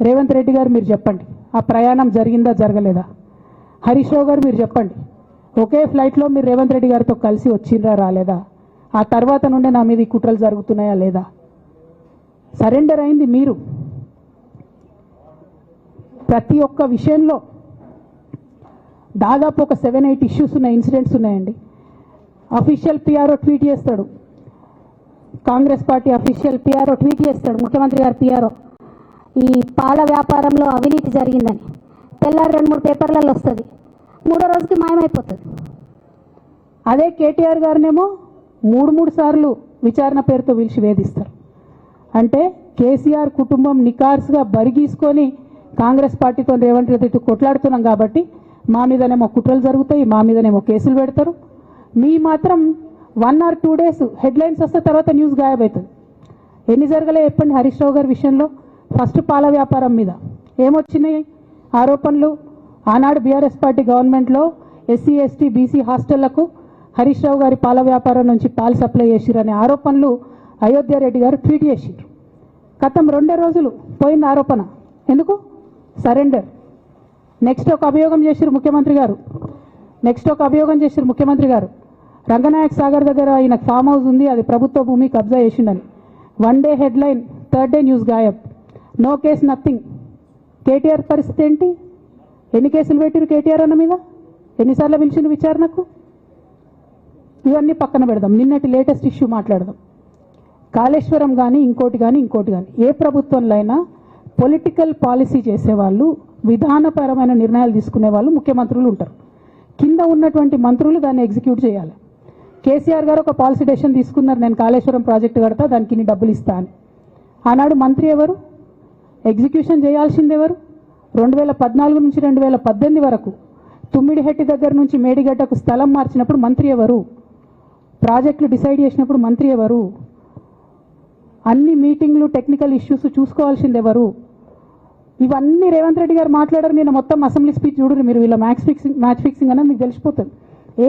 రేవంత్ రెడ్డి గారు మీరు చెప్పండి. ఆ ప్రయాణం జరిగిందా జరగలేదా? హరీష్ రావు గారు మీరు చెప్పండి. ఒకే ఫ్లైట్లో మీరు రేవంత్ రెడ్డి గారితో కలిసి వచ్చిండ్రా రాలేదా? ఆ తర్వాత నుండే నా మీద ఈ కుట్రలు జరుగుతున్నాయా లేదా? సరెండర్ అయింది మీరు. ప్రతి ఒక్క విషయంలో దాదాపు ఒక సెవెన్ ఎయిట్ ఇష్యూస్ ఉన్నాయి ఇన్సిడెంట్స్ ఉన్నాయండి. అఫీషియల్ పిఆర్ఓ ట్వీట్ చేస్తాడు. Congress party official PRO tweet చేస్తాడు. ముఖ్యమంత్రి గారు పిఆర్ఓ. ఈ పాల వ్యాపారంలో అవినీతి జరిగిందని. తెల్లారి రెండు మూడు పేపర్లలో వస్తుంది. మూడో రోజుకి మాయమైపోతుంది. అదే కేటీఆర్ గారినేమో మూడు మూడు సార్లు విచారణ పేరుతో పిలిచి వేధిస్తారు. అంటే కేసీఆర్ కుటుంబం నికార్స్గా బరిగీసుకొని కాంగ్రెస్ పార్టీతో రేవంత్ రెడ్డి కొట్లాడుతున్నాం కాబట్టి మా మీదనేమో కుట్రలు జరుగుతాయి మా మీదనేమో కేసులు పెడతారు. మీ మాత్రం one or two days headlines వస్తే తర్వాత న్యూస్ గాయబవుతుంది ఎన్ని జరగలే చెప్పండి హరీష్ రావు గారి విషయంలో? ఫస్ట్ పాల వ్యాపారం మీద. ఏమొచ్చినాయి? ఆరోపణలు. ఆనాడు బీఆర్ఎస్ పార్టీ గవర్నమెంట్లో ఎస్సీ ఎస్టీ బీసీ హాస్టళ్ళకు హరీష్ రావు గారి పాల వ్యాపారం నుంచి పాలు సప్లై చేసిరనే ఆరోపణలు అయోధ్యారెడ్డి గారు ట్వీట్ చేసిరు గతం రెండే రోజులు పోయింది ఆరోపణ. ఎందుకు? సరెండర్. నెక్స్ట్ ఒక అభియోగం చేసిరు ముఖ్యమంత్రి గారు. నెక్స్ట్ ఒక అభియోగం చేసిరు ముఖ్యమంత్రి గారు. రంగనాయక్ సాగర్ దగ్గర ఆయన ఫామ్ హౌస్ ఉంది అది ప్రభుత్వ భూమి కబ్జా చేసిండని. One day headline third day news గాయబ్. No case nothing. KTR పరిస్థితి ఏంటి? ఎన్ని కేసులు పెట్టిరు కేటీఆర్ అన్న మీద? ఎన్నిసార్లు పిలిచిన విచారణకు? ఇవన్నీ పక్కన పెడదాం. నిన్నటి లేటెస్ట్ ఇష్యూ మాట్లాడదాం. కాళేశ్వరం కానీ ఇంకోటి కానీ ఇంకోటి కానీ ఏ ప్రభుత్వంలో అయినా పొలిటికల్ పాలసీ చేసేవాళ్ళు విధానపరమైన నిర్ణయాలు తీసుకునే వాళ్ళు ముఖ్యమంత్రులు ఉంటారు. కింద ఉన్నటువంటి మంత్రులు దాన్ని ఎగ్జిక్యూట్ చేయాలి. కేసీఆర్ గారు ఒక పాలసీ డెసిషన్ తీసుకున్నారు. నేను కాళేశ్వరం ప్రాజెక్టు కడతా దానికి ఇన్ని డబ్బులు ఇస్తా అని. ఆనాడు మంత్రి ఎవరు? ఎగ్జిక్యూషన్ చేయాల్సింది ఎవరు? రెండు వేల పద్నాలుగు నుంచి రెండు వేల పద్దెనిమిది వరకు తుమ్మిడిహెట్టి దగ్గర నుంచి మేడిగడ్డకు స్థలం మార్చినప్పుడు మంత్రి ఎవరు? ప్రాజెక్టులు డిసైడ్ చేసినప్పుడు మంత్రి ఎవరు? అన్ని మీటింగ్లు టెక్నికల్ ఇష్యూస్ చూసుకోవాల్సింది ఎవరు? ఇవన్నీ రేవంత్ రెడ్డి గారు మాట్లాడారు. నేను మొత్తం అసెంబ్లీ స్పీచ్ చూడరు మీరు. వీళ్ళ మ్యాచ్ ఫిక్సింగ్ మ్యాచ్ ఫిక్సింగ్ అనేది మీకు తెలిసిపోతుంది.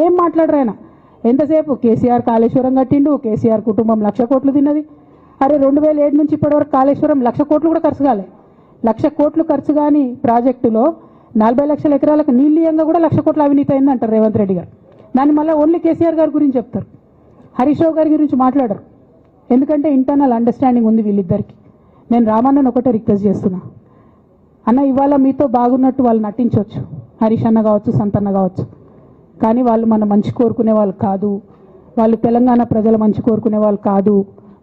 ఏం మాట్లాడరు ఆయన? ఎంతసేపు? కేసీఆర్ కాళేశ్వరం కట్టిండు కేసీఆర్ కుటుంబం లక్ష కోట్లు తిన్నది. అరే రెండు వేల ఏడు నుంచి ఇప్పటివరకు కాళేశ్వరం లక్ష కోట్లు కూడా ఖర్చు కాలే. లక్ష కోట్లు ఖర్చు కాని ప్రాజెక్టులో నలభై లక్షల ఎకరాలకు నీళ్ళీయంగా కూడా లక్ష కోట్ల అవినీతి అయింది అంటారు రేవంత్ రెడ్డి గారు. దాన్ని మళ్ళీ ఓన్లీ కేసీఆర్ గారి గురించి చెప్తారు. హరీష్ రావు గారి గురించి మాట్లాడరు. ఎందుకంటే ఇంటర్నల్ అండర్స్టాండింగ్ ఉంది వీళ్ళిద్దరికి. నేను రామన్నను ఒకటే రిక్వెస్ట్ చేస్తున్నా. అన్న ఇవాళ మీతో బాగున్నట్టు వాళ్ళు నటించవచ్చు హరీష్ అన్న కావచ్చు సంతన్న కావచ్చు. కానీ వాళ్ళు మన మంచి కోరుకునే వాళ్ళు కాదు. వాళ్ళు తెలంగాణ ప్రజల మంచి కోరుకునే వాళ్ళు కాదు.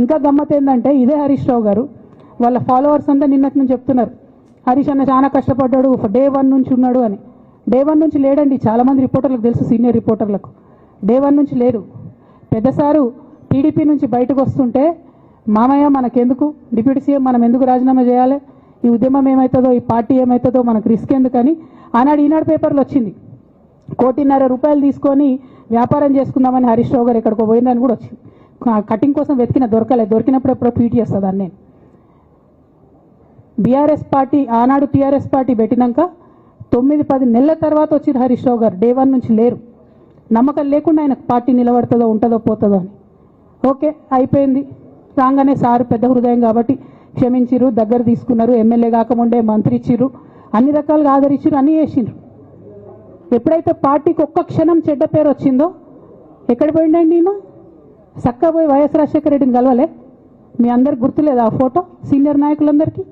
ఇంకా గమ్మత్ ఏంటంటే ఇదే హరీష్ రావు గారు. వాళ్ళ ఫాలోవర్స్ అంతా నిన్నటి నుంచి చెప్తున్నారు. హరీష్ అన్న చాలా కష్టపడ్డాడు డే వన్ నుంచి ఉన్నాడు అని. డే వన్ నుంచి లేడండి చాలామంది రిపోర్టర్లకు తెలుసు సీనియర్ రిపోర్టర్లకు. డే వన్ నుంచి లేరు. పెద్దసారు టీడీపీ నుంచి బయటకు వస్తుంటే మామయ్య మనకెందుకు? డిప్యూటీ సీఎం మనం ఎందుకు రాజీనామా చేయాలి? ఈ ఉద్యమం ఏమవుతుందో ఈ పార్టీ ఏమవుతుందో మనకు రిస్క్ ఎందుకని ఆనాడు ఈనాడు పేపర్లు వచ్చింది. కోటిన్నర రూపాయలు తీసుకొని వ్యాపారం చేసుకుందామని హరీష్ రావు గారు ఎక్కడికి పోయిందని కూడా వచ్చింది. కటింగ్ కోసం వెతికిన దొరకలేదు దొరికినప్పుడు ఎప్పుడో ట్వీట్ చేస్తుందని నేను. బీఆర్ఎస్ పార్టీ ఆనాడు టీఆర్ఎస్ పార్టీ పెట్టినాక తొమ్మిది పది నెలల తర్వాత వచ్చిన హరీష్ రావు గారు. డే వన్ నుంచి లేరు. నమ్మకం లేకుండా ఆయన పార్టీ నిలబడుతుందో ఉంటుందో పోతుందో అని. ఓకే అయిపోయింది. రాగానే సారు పెద్ద హృదయం కాబట్టి క్షమించిర్రు దగ్గర తీసుకున్నారు. ఎమ్మెల్యే కాకముండే మంత్రి ఇచ్చిర్రు. అన్ని రకాలుగా ఆదరించారు అన్నీ చేసిండ్రు ఎప్పుడైతే పార్టీకి ఒక్క క్షణం చెడ్డ పేరు వచ్చిందో ఎక్కడ పోయిండండి నేను చక్కగా పోయి వైఎస్ రాజశేఖర రెడ్డిని కలవలే? మీ అందరికి గుర్తులేదు ఆ ఫోటో? సీనియర్ నాయకులందరికీ?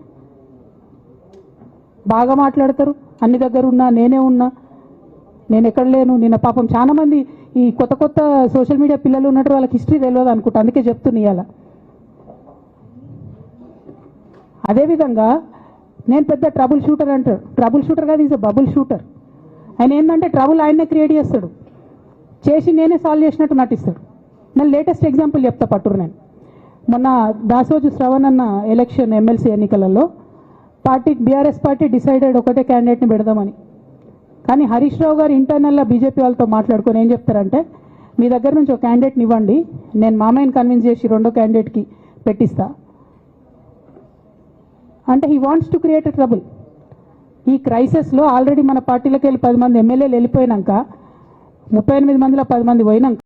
బాగా మాట్లాడతారు. అన్ని దగ్గర ఉన్నా నేనే ఉన్నా. నేను ఎక్కడ లేను. నిన్న పాపం చాలా మంది ఈ కొత్త కొత్త సోషల్ మీడియా పిల్లలు ఉన్నట్టు వాళ్ళకి హిస్టరీ తెలియదు అనుకుంటా. అందుకే చెప్తున్నా ఇవాళ అదేవిధంగా నేను పెద్ద ట్రబుల్ షూటర్ అంటారు ట్రబుల్ షూటర్ కాదు ఈజ్ బబుల్ షూటర్. ఆయన ఏంటంటే ట్రబుల్ ఆయన్నే క్రియేట్ చేస్తాడు. చేసి నేనే సాల్వ్ చేసినట్టు నటిస్తాడు. నేను లేటెస్ట్ ఎగ్జాంపుల్ చెప్తా పట్టురు నేను. మొన్న దాసోజు శ్రవణ్ అన్న ఎలక్షన్ ఎమ్మెల్సీ ఎన్నికలలో పార్టీ బీఆర్ఎస్ పార్టీ డిసైడెడ్ ఒకటే క్యాండిడేట్ని పెడదామని. కానీ హరీష్ రావు గారు ఇంటర్నల్గా బీజేపీ వాళ్ళతో మాట్లాడుకొని ఏం చెప్తారంటే మీ దగ్గర నుంచి ఒక క్యాండిడేట్ని ఇవ్వండి నేను మామయ్యని కన్విన్స్ చేసి రెండో క్యాండిడేట్కి పెట్టిస్తా. అంటే he wants to create trouble ఈ క్రైసిస్లో ఆల్రెడీ మన పార్టీలకు వెళ్ళి పది మంది ఎమ్మెల్యేలు వెళ్ళిపోయినాక ముప్పై ఎనిమిది మందిలో పది మంది పోయినాక